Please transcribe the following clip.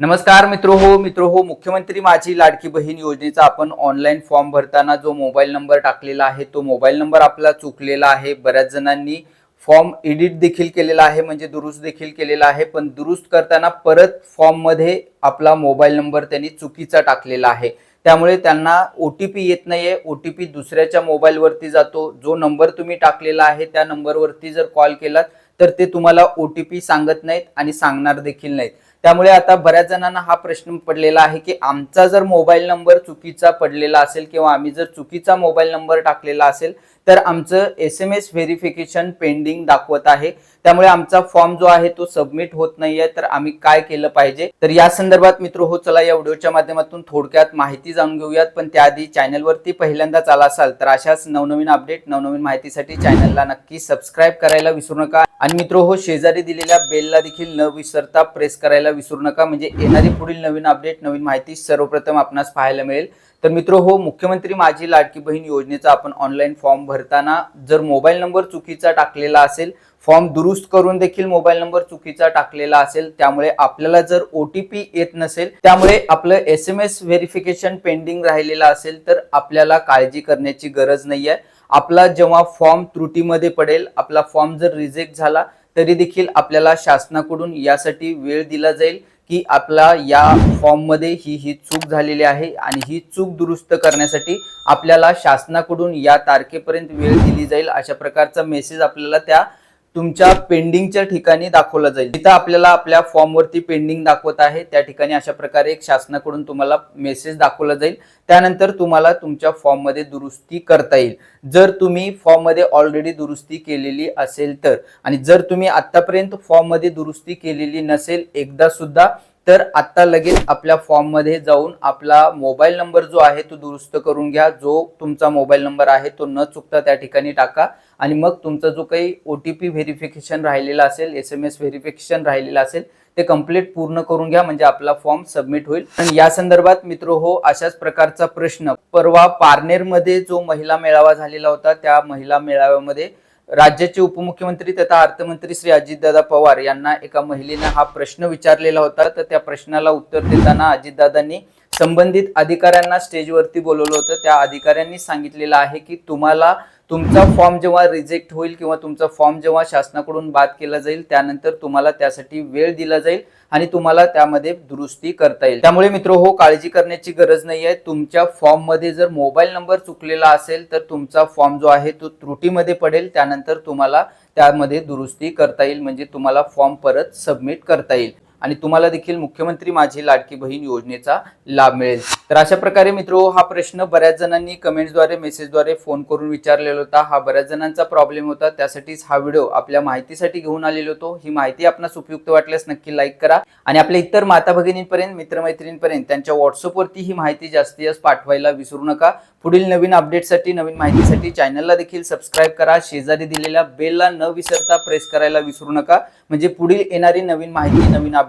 नमस्कार मित्र हो मित्र हो मुख्यमंत्री माझी लाडकी बहीण योजनेचा आपण ऑनलाईन फॉर्म भरताना जो मोबाईल नंबर टाकलेला आहे तो मोबाईल नंबर आपला चुकलेला आहे. बऱ्याच जणांनी फॉर्म एडिट देखील केलेला आहे म्हणजे दुरुस्त देखील केलेला आहे पण दुरुस्त करताना परत फॉर्ममध्ये आपला मोबाईल नंबर त्यांनी चुकीचा टाकलेला आहे. त्यामुळे त्यांना ओ टी पी येत नाहीये. ओ टी पी दुसऱ्याच्या मोबाईलवरती जातो. जो नंबर तुम्ही टाकलेला आहे त्या नंबरवरती जर कॉल केलात तर ते तुम्हाला ओ टी पी सांगत नाहीत आणि सांगणार देखील नाहीत. त्यामुळे आता बऱ्याच जणांना हा प्रश्न पडलेला आहे की आमचा जर मोबाईल नंबर चुकीचा पडलेला असेल किंवा आम्ही जर चुकीचा मोबाईल नंबर टाकलेला असेल तर आमचं S M S verification pending दाखवत आहे. त्यामुळे आमचा फॉर्म जो आहे तो सबमिट होत नाहीये. तर आम्ही काय केलं पाहिजे? तर या संदर्भात मित्र हो चला या व्हिडिओच्या माध्यमातून थोडक्यात माहिती जाणून घेऊयात. पण त्याआधी चॅनलवरती पहिल्यांदाच आला असाल तर अशाच नवनवीन अपडेट नवनवीन माहितीसाठी चॅनलला नक्की सबस्क्राईब करायला विसरू नका. आणि मित्र हो शेजारी दिलेल्या बेलला देखील न विसरता प्रेस करायला विसरू नका. म्हणजे येणारी पुढील नवीन अपडेट नवीन माहिती सर्वप्रथम आपणास पाहायला मिळेल. तर मित्र हो मुख्यमंत्री माझी लाडकी बहीण योजनेचा आपण ऑनलाईन फॉर्म भरताना जर मोबाईल नंबर चुकीचा टाकलेला असेल फॉर्म दुरुस्त करून देखील मोबाईल नंबर चुकीचा टाकलेला असेल त्यामुळे आपल्याला जर ओ टी पी येत नसेल त्यामुळे आपलं S M S verification pending राहिलेलं असेल तर आपल्याला काळजी करण्याची गरज नाहीये. आपला जेव्हा फॉर्म त्रुटीमध्ये पडेल आपला फॉर्म जर रिजेक्ट झाला तरी देखील आपल्याला शासनाकडून यासाठी वेळ दिला जाईल. की आपला या फॉर्ममध्ये ही ही चूक झालेली आहे आणि ही चूक दुरुस्त करण्यासाठी आपल्याला शासनाकडून या तारखेपर्यंत वेळ दिली जाईल अशा प्रकारचा मेसेज आपल्याला त्या तुमच्या पेंडिंगच्या ठिकाणी दाखवला जाईल. जिथं आपल्याला आपल्या फॉर्मवरती पेंडिंग दाखवत आहे. त्या ठिकाणी अशा प्रकारे एक शासनाकडून तुम्हाला मेसेज दाखवला जाईल. त्यानंतर तुम्हाला तुमच्या फॉर्ममध्ये दुरुस्ती करता येईल. जर तुम्ही फॉर्ममध्ये ऑलरेडी दुरुस्ती केलेली असेल तर. आणि जर तुम्ही आतापर्यंत फॉर्ममध्ये दुरुस्ती केलेली नसेल एकदा सुद्धा तर आता लगेच आपल्या फॉर्ममध्ये जाऊन आपला मोबाईल नंबर जो आहे तो दुरुस्त करून घ्या. जो तुमचा मोबाईल नंबर आहे तो न चुकता त्या ठिकाणी टाका. आणि मग तुमचा जो काही ओ टी पी व्हेरिफिकेशन राहिलेला असेल एस एम एस व्हेरिफिकेशन राहिलेलं असेल ते कंप्लीट पूर्ण करून घ्या. म्हणजे आपला फॉर्म सबमिट होईल. आणि या संदर्भात मित्र हो अशाच प्रकारचा प्रश्न. परवा पारनेरमध्ये जो महिला मेळावा झालेला होता त्या महिला मेळाव्यामध्ये राज्याचे उपमुख्यमंत्री तथा अर्थमंत्री श्री अजितदादा पवार यांना एका महिलेनं हा प्रश्न विचारलेला होता. तर त्या प्रश्नाला उत्तर देताना अजितदादांनी संबंधित अधिकाऱ्यांना स्टेजवरती बोलवलं होतं. त्या अधिकाऱ्यांनी सांगितलेलं आहे की तुम्हाला तुमचा फॉर्म जेव्हा रिजेक्ट होईल किंवा तुमचा फॉर्म जेव्हा शासनाकडून बाद केला जाईल त्यानंतर तुम्हाला त्यासाठी वेळ दिला जाईल आणि तुम्हाला त्यामध्ये दुरुस्ती करता येईल. त्यामुळे मित्र हो काळजी करण्याची गरज नाही आहे. तुमच्या फॉर्ममध्ये जर मोबाईल नंबर चुकलेला असेल तर तुमचा फॉर्म जो आहे तो त्रुटीमध्ये पडेल. त्यानंतर तुम्हाला त्यामध्ये दुरुस्ती करता येईल म्हणजे तुम्हाला फॉर्म परत सबमिट करता येईल. आणि तुम्हाला देखील मुख्यमंत्री माझी लाडकी बहीण योजनेचा लाभ मिळेल. तर अशा प्रकारे मित्र हा प्रश्न बऱ्याच जणांनी कमेंट्सद्वारे मेसेजद्वारे फोन करून विचारलेला होता. हा बऱ्याच जणांचा प्रॉब्लेम होता. त्यासाठीच हा व्हिडिओ आपल्या माहितीसाठी घेऊन आलेलो होतो. ही माहिती आपणास उपयुक्त वाटल्यास नक्की लाईक करा. आणि आपल्या इतर माता भगिनींपर्यंत मित्रमैत्रिणींपर्यंत त्यांच्या व्हॉट्सअपवरती ही माहिती जास्तीत जास्त पाठवायला विसरू नका. पुढील नवीन अपडेटसाठी नवीन माहितीसाठी चॅनलला देखील सबस्क्राईब करा. शेजारी दिलेल्या बेलला न विसरता प्रेस करायला विसरू नका. म्हणजे पुढील येणारी नवीन माहिती नवीन अपडेट